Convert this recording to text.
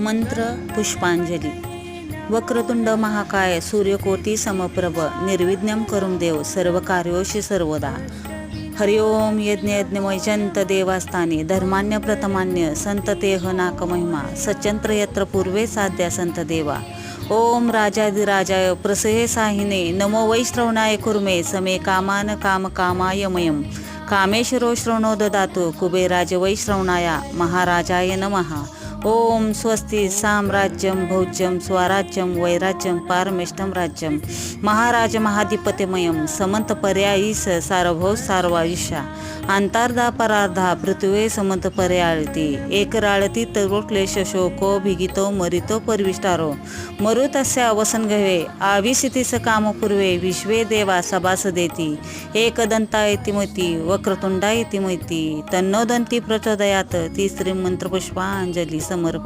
मंत्र पुष्पांजली. वक्रतुंड महाकाय सूर्यकोटी समप्रभ निर्विज्ञम करून देव सर्व कार्योशी सर्वदा. हरिओम ओम यज्ञ यज्ञमयजंत देवास्थानी धर्मान्य प्रथमान्य संत तेह नाक महिमा सचंत्र यत्र पूर्वे साध्या संत देवा. ओम राजाधिराजाय प्रसहे साहिने नमो वैश्रवणाय कुर्मे समे कामान काम कामाय मयम कामेश्वरो श्रवणो ददातु कुबेराज वैश्रवणाया महाराजाय नमः. ओम स्वस्ति साम्राज्यं भौज्यं स्वराज्यं वैराज्यं पारमेष्टं राज्यं महाराज महाधिपतिमयम समंत पर्यायीस सार्वभौ सार्वायुष्या अंतार्धा परार्धा पृथ्वे समंत पर्याळती। एकराळती तर्व क्लेश शोको भिगितो मरितो परविष्टारो। मरुतस्य अवसन घवे आविसितीस कामपूर्वे विश्वे देवा सभास देती। एकदंता इतिमती वक्रतुंडा इतिमती तन्नोदंती प्रचोदयात तिसरी मंत्रपुष्पांजली समर्पय